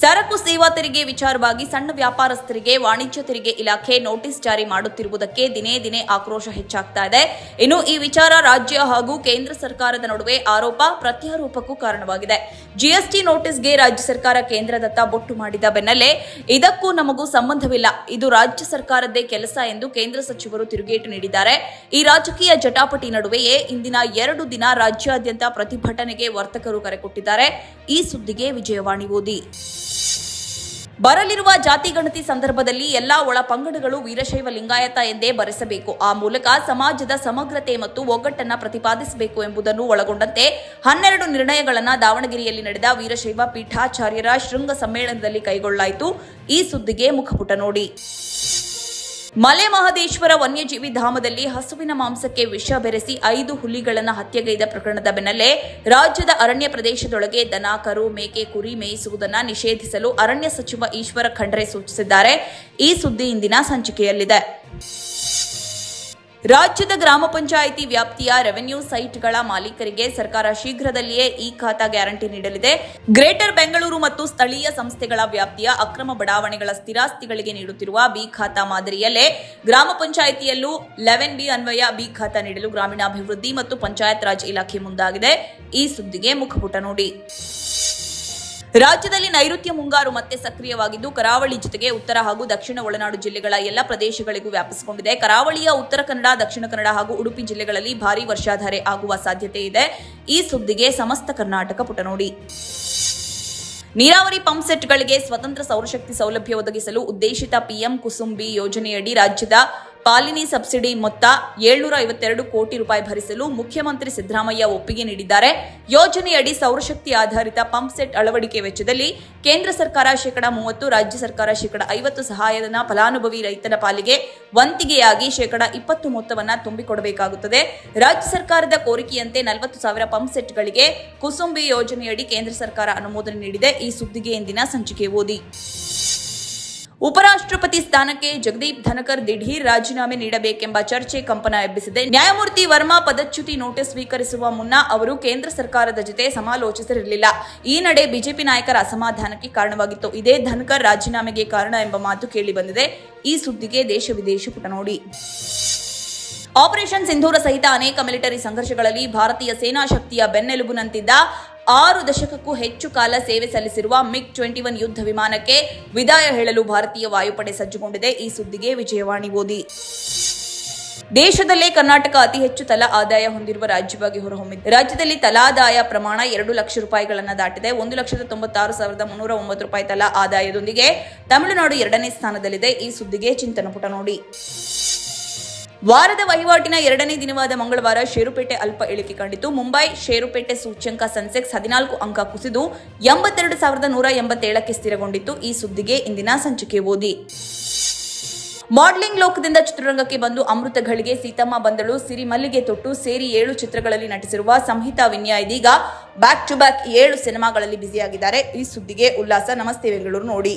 ಸರಕು ಸೇವಾ ತೆರಿಗೆ ವಿಚಾರವಾಗಿ ಸಣ್ಣ ವ್ಯಾಪಾರಸ್ಥರಿಗೆ ವಾಣಿಜ್ಯ ತೆರಿಗೆ ಇಲಾಖೆ ನೋಟಿಸ್ ಜಾರಿ ಮಾಡುತ್ತಿರುವುದಕ್ಕೆ ದಿನೇ ದಿನೇ ಆಕ್ರೋಶ ಹೆಚ್ಚಾಗ್ತಾ ಇದೆ. ಇನ್ನು ಈ ವಿಚಾರ ರಾಜ್ಯ ಹಾಗೂ ಕೇಂದ್ರ ಸರ್ಕಾರದ ನಡುವೆ ಆರೋಪ ಪ್ರತ್ಯಾರೋಪಕ್ಕೂ ಕಾರಣವಾಗಿದೆ. ಜಿಎಸ್ಟಿ ನೋಟಿಸ್ಗೆ ರಾಜ್ಯ ಸರ್ಕಾರ ಕೇಂದ್ರದತ್ತ ಬೊಟ್ಟು ಮಾಡಿದ ಬೆನ್ನಲ್ಲೇ ಇದಕ್ಕೂ ನಮಗೂ ಸಂಬಂಧವಿಲ್ಲ. ಇದು ರಾಜ್ಯ ಸರ್ಕಾರದ್ದೇ ಕೆಲಸ ಎಂದು ಕೇಂದ್ರ ಸಚಿವರು ತಿರುಗೇಟು ನೀಡಿದ್ದಾರೆ. ಈ ರಾಜಕೀಯ ಜಟಾಪಟಿ ನಡುವೆಯೇ ಇಂದಿನ ಎರಡು ದಿನ ರಾಜ್ಯಾದ್ಯಂತ ಪ್ರತಿಭಟನೆಗೆ ವರ್ತಕರು ಕರೆ ಕೊಟ್ಟಿದ್ದಾರೆ. ಈ ಸುದ್ದಿಗೆ ವಿಜಯವಾಣಿ ಓದಿ. ಬರಲಿರುವ ಜಾತಿ ಗಣತಿ ಸಂದರ್ಭದಲ್ಲಿ ಎಲ್ಲಾ ಒಳ ಪಂಗಡಗಳು ವೀರಶೈವ ಲಿಂಗಾಯತ ಎಂದೇ ಬರೆಸಬೇಕು. ಆ ಮೂಲಕ ಸಮಾಜದ ಸಮಗ್ರತೆ ಮತ್ತು ಒಗ್ಗಟ್ಟನ್ನು ಪ್ರತಿಪಾದಿಸಬೇಕು ಎಂಬುದನ್ನು ಒಳಗೊಂಡಂತೆ ಹನ್ನೆರಡು ನಿರ್ಣಯಗಳನ್ನು ದಾವಣಗೆರೆಯಲ್ಲಿ ನಡೆದ ವೀರಶೈವ ಪೀಠಾಚಾರ್ಯರ ಶೃಂಗ ಸಮ್ಮೇಳನದಲ್ಲಿ ಕೈಗೊಳ್ಳಲಾಯಿತು. ಈ ಸುದ್ದಿಗೆ ಮುಖಪುಟ ನೋಡಿ. ಮಲೆ ಮಹದೇಶ್ವರ ವನ್ಯಜೀವಿ ಧಾಮದಲ್ಲಿ ಹಸುವಿನ ಮಾಂಸಕ್ಕೆ ವಿಷ ಬೆರೆಸಿ ಐದು ಹುಲಿಗಳನ್ನು ಹತ್ಯೆಗೈದ ಪ್ರಕರಣದ ಬೆನ್ನಲ್ಲೇ ರಾಜ್ಯದ ಅರಣ್ಯ ಪ್ರದೇಶದೊಳಗೆ ದನ, ಕರು, ಮೇಕೆ, ಕುರಿ ಮೇಯಿಸುವುದನ್ನು ನಿಷೇಧಿಸಲು ಅರಣ್ಯ ಸಚಿವ ಈಶ್ವರ ಖಂಡ್ರೆ ಸೂಚಿಸಿದ್ದಾರೆ. ಈ ಸುದ್ದಿ ಇಂದಿನ ಸಂಚಿಕೆಯಲ್ಲಿದೆ. ರಾಜ್ಯದ ಗ್ರಾಮ ಪಂಚಾಯಿತಿ ವ್ಯಾಪ್ತಿಯ ರೆವೆನ್ಯೂ ಸೈಟ್ಗಳ ಮಾಲೀಕರಿಗೆ ಸರ್ಕಾರ ಶೀಘ್ರದಲ್ಲಿಯೇ ಈ ಖಾತಾ ಗ್ಯಾರಂಟಿ ನೀಡಲಿದೆ. ಗ್ರೇಟರ್ ಬೆಂಗಳೂರು ಮತ್ತು ಸ್ಥಳೀಯ ಸಂಸ್ಥೆಗಳ ವ್ಯಾಪ್ತಿಯ ಅಕ್ರಮ ಬಡಾವಣೆಗಳ ಸ್ಥಿರಾಸ್ತಿಗಳಿಗೆ ನೀಡುತ್ತಿರುವ ಬಿ ಖಾತಾ ಮಾದರಿಯಲ್ಲೇ ಗ್ರಾಮ ಪಂಚಾಯಿತಿಯಲ್ಲೂ ಲೆವೆನ್ ಬಿ ಅನ್ವಯ, ಬಿ ಖಾತಾ ನೀಡಲು ಗ್ರಾಮೀಣಾಭಿವೃದ್ಧಿ ಮತ್ತು ಪಂಚಾಯತ್ ರಾಜ್ ಇಲಾಖೆ ಮುಂದಾಗಿದೆ. ಈ ಸುದ್ದಿಗೆ ಮುಖಪುಟ ನೋಡಿ. ರಾಜ್ಯದಲ್ಲಿ ನೈಋತ್ಯ ಮುಂಗಾರು ಮತ್ತೆ ಸಕ್ರಿಯವಾಗಿದ್ದು, ಕರಾವಳಿ ಜೊತೆಗೆ ಉತ್ತರ ಹಾಗೂ ದಕ್ಷಿಣ ಒಳನಾಡು ಜಿಲ್ಲೆಗಳ ಎಲ್ಲ ಪ್ರದೇಶಗಳಿಗೂ ವ್ಯಾಪಿಸಿಕೊಂಡಿದೆ. ಕರಾವಳಿಯ ಉತ್ತರ ಕನ್ನಡ, ದಕ್ಷಿಣ ಕನ್ನಡ ಹಾಗೂ ಉಡುಪಿ ಜಿಲ್ಲೆಗಳಲ್ಲಿ ಭಾರೀ ವರ್ಷಾಧಾರೆ ಆಗುವ ಸಾಧ್ಯತೆ ಇದೆ. ಈ ಸುದ್ದಿಗೆ ಸಮಸ್ತ ಕರ್ನಾಟಕ ಪುಟ ನೋಡಿ ನೀರಾವರಿ ಪಂಪ್ ಸೆಟ್ಗಳಿಗೆ ಸ್ವತಂತ್ರ ಸೌರಶಕ್ತಿ ಸೌಲಭ್ಯ ಒದಗಿಸಲು ಉದ್ದೇಶಿತ ಪಿಎಂ ಕುಸುಂಬಿ ಯೋಜನೆಯಡಿ ರಾಜ್ಯದ ಪಾಲಿನಿ ಸಬ್ಸಿಡಿ ಮೊತ್ತ ಏಳ್ನೂರ ಐವತ್ತೆರಡು ಕೋಟಿ ರೂಪಾಯಿ ಭರಿಸಲು ಮುಖ್ಯಮಂತ್ರಿ ಸಿದ್ದರಾಮಯ್ಯ ಒಪ್ಪಿಗೆ ನೀಡಿದ್ದಾರೆ. ಯೋಜನೆಯಡಿ ಸೌರಶಕ್ತಿ ಆಧಾರಿತ ಪಂಪ್ ಸೆಟ್ ಅಳವಡಿಕೆ ವೆಚ್ಚದಲ್ಲಿ ಕೇಂದ್ರ ಸರ್ಕಾರ ಶೇಕಡ ಮೂವತ್ತು, ರಾಜ್ಯ ಸರ್ಕಾರ ಶೇಕಡ ಐವತ್ತು ಸಹಾಯಧನ ಫಲಾನುಭವಿ ರೈತನ ಪಾಲಿಗೆ ವಂತಿಗೆಯಾಗಿ ಶೇಕಡ ಇಪ್ಪತ್ತು ಮೊತ್ತವನ್ನು ತುಂಬಿಕೊಡಬೇಕಾಗುತ್ತದೆ. ರಾಜ್ಯ ಸರ್ಕಾರದ ಕೋರಿಕೆಯಂತೆ ನಲವತ್ತು ಸಾವಿರ ಪಂಪ್ ಸೆಟ್ಗಳಿಗೆ ಕುಸುಂಬಿ ಯೋಜನೆಯಡಿ ಕೇಂದ್ರ ಸರ್ಕಾರ ಅನುಮೋದನೆ ನೀಡಿದೆ. ಈ ಸುದ್ದಿಗೆ ಇಂದಿನ ಸಂಚಿಕೆ ಓದಿ. ಉಪರಾಷ್ಟ್ರಪತಿ ಸ್ಥಾನಕ್ಕೆ ಜಗದೀಪ್ ಧನಕರ್ ದಿಢೀರ್ ರಾಜೀನಾಮೆ ನೀಡಬೇಕೆಂಬ ಚರ್ಚೆ ಕಂಪನ ಎಬ್ಬಿಸಿದೆ. ನ್ಯಾಯಮೂರ್ತಿ ವರ್ಮಾ ಪದಚ್ಯುತಿ ನೋಟಿಸ್ ಸ್ವೀಕರಿಸುವ ಮುನ್ನ ಅವರು ಕೇಂದ್ರ ಸರ್ಕಾರದ ಜೊತೆ ಸಮಾಲೋಚಿಸಿರಲಿಲ್ಲ. ಈ ನಡೆ ಬಿಜೆಪಿ ನಾಯಕರ ಅಸಮಾಧಾನಕ್ಕೆ ಕಾರಣವಾಗಿತ್ತು. ಇದೇ ಧನಕರ್ ರಾಜೀನಾಮೆಗೆ ಕಾರಣ ಎಂಬ ಮಾತು ಕೇಳಿಬಂದಿದೆ ಈ ಸುದ್ದಿಗೆ ದೇಶ ವಿದೇಶ ಪುಟ ನೋಡಿ. ಆಪರೇಷನ್ ಸಿಂಧೂರ ಸಹಿತ ಅನೇಕ ಮಿಲಿಟರಿ ಸಂಘರ್ಷಗಳಲ್ಲಿ ಭಾರತೀಯ ಸೇನಾ ಶಕ್ತಿಯ ಬೆನ್ನೆಲುಬುನಂತಿದ್ದ ಆರು ದಶಕಕ್ಕೂ ಹೆಚ್ಚು ಕಾಲ ಸೇವೆ ಸಲ್ಲಿಸಿರುವ ಮಿಗ್ ಟ್ವೆಂಟಿ ಒನ್ ಯುದ್ಧ ವಿಮಾನಕ್ಕೆ ವಿದಾಯ ಹೇಳಲು ಭಾರತೀಯ ವಾಯುಪಡೆ ಸಜ್ಜುಗೊಂಡಿದೆ. ಈ ಸುದ್ದಿಗೆ ವಿಜಯವಾಣಿ ಓದಿ. ದೇಶದಲ್ಲೇ ಕರ್ನಾಟಕ ಅತಿ ಹೆಚ್ಚು ತಲಾ ಆದಾಯ ಹೊಂದಿರುವ ರಾಜ್ಯವಾಗಿ ಹೊರಹೊಮ್ಮಿದೆ. ರಾಜ್ಯದಲ್ಲಿ ತಲಾದಾಯ ಪ್ರಮಾಣ ಎರಡು ಲಕ್ಷ ರೂಪಾಯಿಗಳನ್ನು ದಾಟಿದೆ. ಒಂದು ಲಕ್ಷದ ತೊಂಬತ್ತಾರು ಸಾವಿರದ ಮುನ್ನೂರ ಒಂಬತ್ತು ರೂಪಾಯಿ ತಲಾ ಆದಾಯದೊಂದಿಗೆ ತಮಿಳುನಾಡು ಎರಡನೇ ಸ್ಥಾನದಲ್ಲಿದೆ. ಈ ಸುದ್ದಿಗೆ ಚಿಂತನ ಪುಟ ನೋಡಿ. ವಾರದ ವಹಿವಾಟಿನ ಎರಡನೇ ದಿನವಾದ ಮಂಗಳವಾರ ಷೇರುಪೇಟೆ ಅಲ್ಪ ಇಳಿಕೆ ಕಂಡಿತು ಮುಂಬೈ ಷೇರುಪೇಟೆ ಸೂಚ್ಯಂಕ ಸೆನ್ಸೆಕ್ಸ್ ಹದಿನಾಲ್ಕು ಅಂಕ ಕುಸಿದು ಎಂಬತ್ತೆರಡು ಸಾವಿರದ ನೂರ ಎಂಬತ್ತೇಳಕ್ಕೆ ಸ್ಥಿರಗೊಂಡಿತ್ತು. ಈ ಸುದ್ದಿಗೆ ಇಂದಿನ ಸಂಚಿಕೆ ಓದಿ. ಮಾಡಲಿಂಗ್ ಲೋಕದಿಂದ ಚಿತ್ರರಂಗಕ್ಕೆ ಬಂದು ಅಮೃತ ಘಳಿಗೆ ಸೀತಮ್ಮ ಬಂದಳು. ಸಿರಿ ಮಲ್ಲಿಗೆ ತೊಟ್ಟು ಸೇರಿ ಏಳು ಚಿತ್ರಗಳಲ್ಲಿ ನಟಿಸಿರುವ ಸಂಹಿತಾ ವಿನ್ಯಾ ಇದೀಗ ಬ್ಯಾಕ್ ಟು ಬ್ಯಾಕ್ ಏಳು ಸಿನಿಮಾಗಳಲ್ಲಿ ಬ್ಯುಸಿಯಾಗಿದ್ದಾರೆ. ಈ ಸುದ್ದಿಗೆ ಉಲ್ಲಾಸ. ನಮಸ್ತೆ ಬೆಂಗಳೂರು ನೋಡಿ.